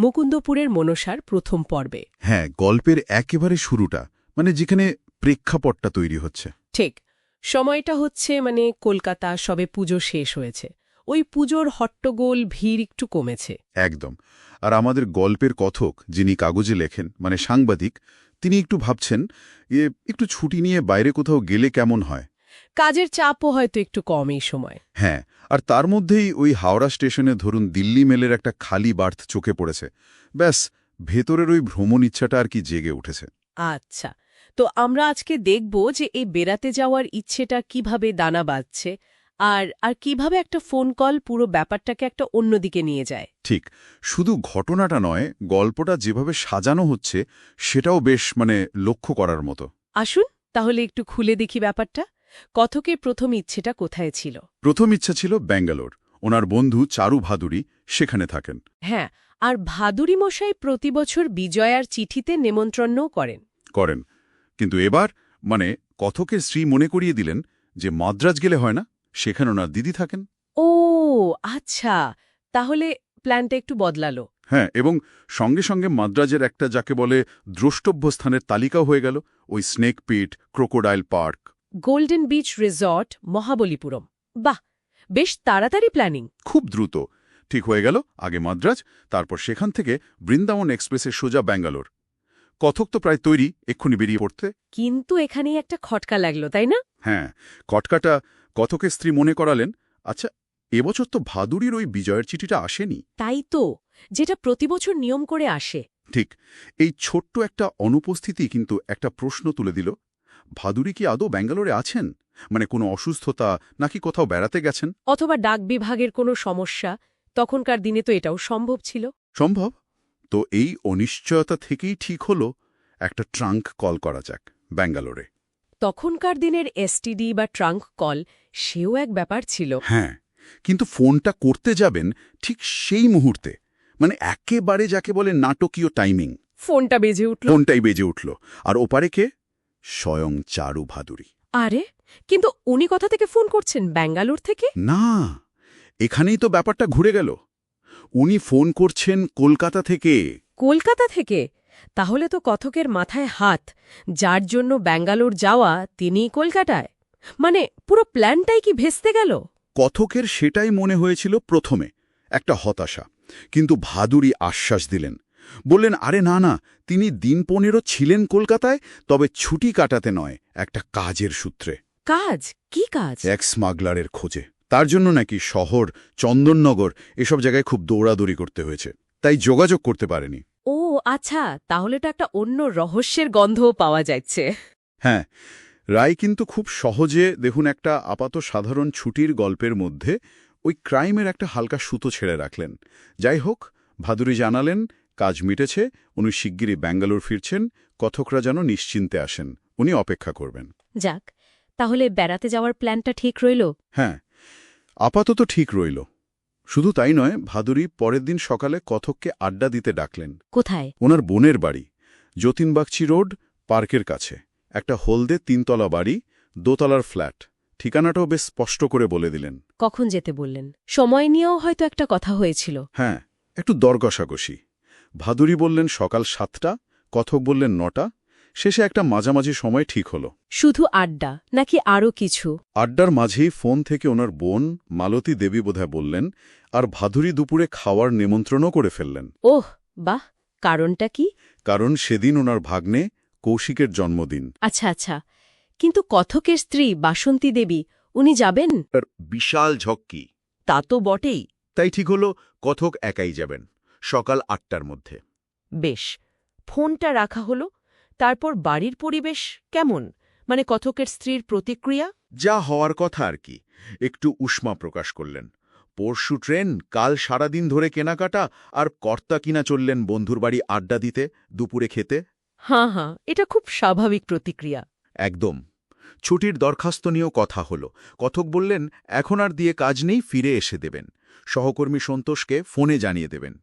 মুকুন্দপুরের মনসার প্রথম পর্বে। হ্যাঁ গল্পের একেবারে শুরুটা মানে যেখানে প্রেক্ষাপটটা তৈরি হচ্ছে। ঠিক সময়টা হচ্ছে মানে কলকাতা সবে পুজো শেষ হয়েছে। ওই পুজোর হট্টগোল ভিড় একটু কমেছে। একদম আর আমাদের গল্পের কথক যিনি কাগজে লেখেন মানে সাংবাদিক তিনি একটু ভাবছেন এ একটু ছুটি নিয়ে বাইরে কোথাও গেলে কেমন হয়? কাজের চাপও হয়তো একটু কম এই সময়। হ্যাঁ আর তার মধ্যেই ওই হাওড়া স্টেশনে ধরুন দিল্লি মেলের একটা খালি বার্থ চোখে পড়েছে। ব্যাস ভেতরের ওই ভ্রমণ ইচ্ছাটা আর কি জেগে উঠেছে। আচ্ছা তো আমরা আজকে দেখব যে এই বেড়াতে যাওয়ার ইচ্ছেটা কীভাবে দানা বাঁধছে আর আর কীভাবে একটা ফোন কল পুরো ব্যাপারটাকে একটা অন্যদিকে নিয়ে যায়। ঠিক শুধু ঘটনাটা নয় গল্পটা যেভাবে সাজানো হচ্ছে সেটাও বেশ মানে লক্ষ্য করার মতো। আসুন তাহলে একটু খুলে দেখি ব্যাপারটা। কথকের প্রথম ইচ্ছেটা কোথায় ছিল? প্রথম ইচ্ছা ছিল ব্যাঙ্গালোর। ওনার বন্ধু চারু ভাদুরী সেখানে থাকেন। হ্যাঁ আর ভাদুরী মশাই প্রতি বছর বিজয়ার চিঠিতে নেমন্ত্রণও করেন। করেন। কিন্তু এবার মানে কথকের স্ত্রী মনে করিয়ে দিলেন যে মাদ্রাজ গেলে হয় না সেখানে ওনার দিদি থাকেন। ও আচ্ছা তাহলে প্ল্যানটা একটু বদলালো। হ্যাঁ এবং সঙ্গে সঙ্গে মাদ্রাজের একটা যাকে বলে দ্রষ্টব্য স্থানের তালিকাও হয়ে গেল ওই snake pit crocodile park. Golden beach resort Mahabalipuram. বাহ বেশ তাড়াতাড়ি প্ল্যানিং। খুব দ্রুত। ঠিক হয়ে গেল আগে মাদ্রাজ তারপর সেখান থেকে বৃন্দাবন এক্সপ্রেসের সোজা ব্যাঙ্গালোর। কথক তো প্রায় তৈরি এক্ষুনি বেরিয়ে পড়তে। কিন্তু এখানেই একটা খটকা লাগল তাই না? হ্যাঁ খটকাটা কথকের স্ত্রী মনে করালেন আচ্ছা এবছর তো ভাদুরীর ওই বিজয়ের চিঠিটা আসেনি। তাই তো যেটা প্রতি বছর নিয়ম করে আসে। ঠিক এই ছোট্ট একটা অনুপস্থিতি কিন্তু একটা প্রশ্ন তুলে দিল ভাদুরী কি আদৌ ব্যাঙ্গালোরে আছেন? মানে কোনো অসুস্থতা নাকি কোথাও বেড়াতে গেছেন? অথবা ডাক বিভাগের কোনো সমস্যা? তখনকার দিনে তো এটাও সম্ভব ছিল। সম্ভব? তো এই অনিশ্চয়তা থেকেই ঠিক হলো একটা ট্রাঙ্ক কল করা যাক ব্যাঙ্গালোরে। তখনকার দিনের এসটিডি বা ট্রাঙ্ক কল সেও এক ব্যাপার ছিল। হ্যাঁ কিন্তু ফোনটা করতে যাবেন ঠিক সেই মুহূর্তে। মানে একেবারে যাকে বলে নাটকীয় টাইমিং। ফোনটা বেজে উঠল। ফোনটাই বেজে উঠল। আর ওপারে কে? স্বয়ং চারু ভাদুরী। আরে কিন্তু উনি কথা থেকে ফোন করছেন? ব্যাঙ্গালোর থেকে? না এখানেই তো ব্যাপারটা ঘুরে গেল। উনি ফোন করছেন কলকাতা থেকে। কলকাতা থেকে? তাহলে তো কথকের মাথায় হাত। যার জন্য ব্যাঙ্গালোর যাওয়া তিনিই কলকাতায়। মানে পুরো প্ল্যানটাই কি ভেস্তে গেল? কথকের সেটাই মনে হয়েছিল প্রথমে একটা হতাশা। কিন্তু ভাদুরী আশ্বাস দিলেন বললেন আরে না না তিনি দিন পনেরো ছিলেন কলকাতায় তবে ছুটি কাটাতে নয় একটা কাজের সূত্রে। কাজ? কি কাজ? এক স্মাগলারের খোঁজে। তার জন্য নাকি শহর চন্দননগর এসব জায়গায় খুব দৌড়াদৌড়ি করতে হয়েছে। তাই যোগাযোগ করতে পারেনি। ও আচ্ছা তাহলে তো একটা অন্য রহস্যের গন্ধও পাওয়া যাচ্ছে। হ্যাঁ রায় কিন্তু খুব সহজে দেখুন একটা আপাত সাধারণ ছুটির গল্পের মধ্যে ওই ক্রাইমের একটা হালকা সুতো ছেড়ে রাখলেন। যাই হোক ভাদুরী জানালেন কাজ মিটেছে উনি শিগগিরই ব্যাঙ্গালোর ফিরছেন কথকরা যেন নিশ্চিন্তে আসেন উনি অপেক্ষা করবেন। যাক তাহলে বেড়াতে যাওয়ার প্ল্যানটা ঠিক রইল? হ্যাঁ আপাতত ঠিক রইল। শুধু তাই নয় ভাদুরী পরের দিন সকালে কথককে আড্ডা দিতে ডাকলেন। কোথায়? ওনার বোনের বাড়ি যতীনবাগচি রোড পার্কের কাছে। একটা হলদে তিনতলা বাড়ি দোতলার ফ্ল্যাট। ঠিকানাটাও বেশ স্পষ্ট করে বলে দিলেন। কখন যেতে বললেন? সময় নিয়েও হয়তো একটা কথা হয়েছিল। হ্যাঁ একটু দরগসাগসি। ভাদুরী বললেন সকাল সাতটা কথক বললেন নটা। শেষে একটা মাঝামাঝি সময় ঠিক হলো। শুধু আড্ডা নাকি আরও কিছু? আড্ডার মাঝেই ফোন থেকে ওনার বোন মালতী দেবী বোধহয় বললেন আর ভাদুরী দুপুরে খাওয়ার নিমন্ত্রণও করে ফেললেন। ওহ বাহ কারণটা কি? কারণ সেদিন ওনার ভাগ্নে কৌশিকের জন্মদিন। আচ্ছা আচ্ছা। কিন্তু কথকের স্ত্রী বাসন্তী দেবী উনি যাবেন? বিশাল ঝক্কি। তা তো বটেই। তাই ঠিক হলো কথক একাই যাবেন। সকাল আটটার মধ্যে। বেশ ফোনটা রাখা হলো তারপর বাড়ির পরিবেশ কেমন? মানে কথকের স্ত্রীর প্রতিক্রিয়া? যা হওয়ার কথা আর কি একটু উষ্মা প্রকাশ করলেন। পরশু ট্রেন কাল সারাদিন ধরে কেনাকাটা আর কর্তা কিনা চললেন বন্ধুর বাড়ি আড্ডা দিতে দুপুরে খেতে। হাঁ হাঁ এটা খুব স্বাভাবিক প্রতিক্রিয়া। একদম। ছুটির দরখাস্ত নিয়েও কথা হলো। কথক বললেন এখন আর দিয়ে কাজ নেই ফিরে এসে দেবেন। সহকর্মী সন্তোষকে ফোনে জানিয়ে দেবেন।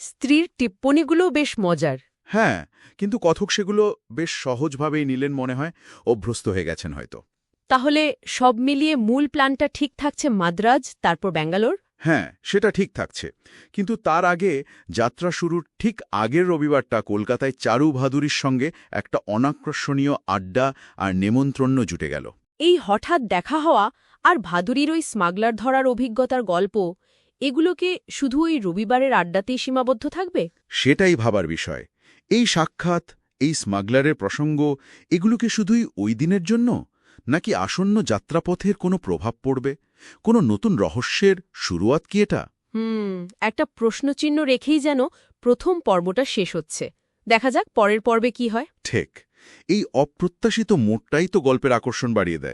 স্ত্রীর টিপ্পণীগুলো বেশ মজার। হ্যাঁ কিন্তু কথক সেগুলো বেশ সহজভাবেই নিলেন মনে হয় অভ্যস্ত হয়ে গেছেন হয়তো। তাহলে সব মিলিয়ে মূল প্ল্যানটা ঠিক থাকছে মাদ্রাজ তারপর ব্যাঙ্গালোর? হ্যাঁ সেটা ঠিক থাকছে। কিন্তু তার আগে যাত্রা শুরুর ঠিক আগের রবিবারটা কলকাতায় চারু ভাদুরীর সঙ্গে একটা অনাকর্ষণীয় আড্ডা আর নেমন্ত্রণ্য জুটে গেল। এই হঠাৎ দেখা হওয়া আর ভাদুরীর ওই স্মাগলার ধরার অভিজ্ঞতার গল্প এগুলোকে শুধু ওই রবিবারের আড্ডাতেই সীমাবদ্ধ থাকবে? সেটাই ভাবার বিষয়। এই সাক্ষাৎ এই স্মাগলারের প্রসঙ্গ এগুলো কি শুধুই ওই দিনের জন্য? নাকি আসন্ন যাত্রাপথের কোনো প্রভাব পড়বে? কোনো নতুন রহস্যের শুরুয়াত কি এটা? হুম একটা প্রশ্নচিহ্ন রেখেই যেন প্রথম পর্বটা শেষ হচ্ছে। দেখা যাক পরের পর্বে কি হয়। ঠিক। এই অপ্রত্যাশিত মোড়টাই তো গল্পের আকর্ষণ বাড়িয়ে দেয়।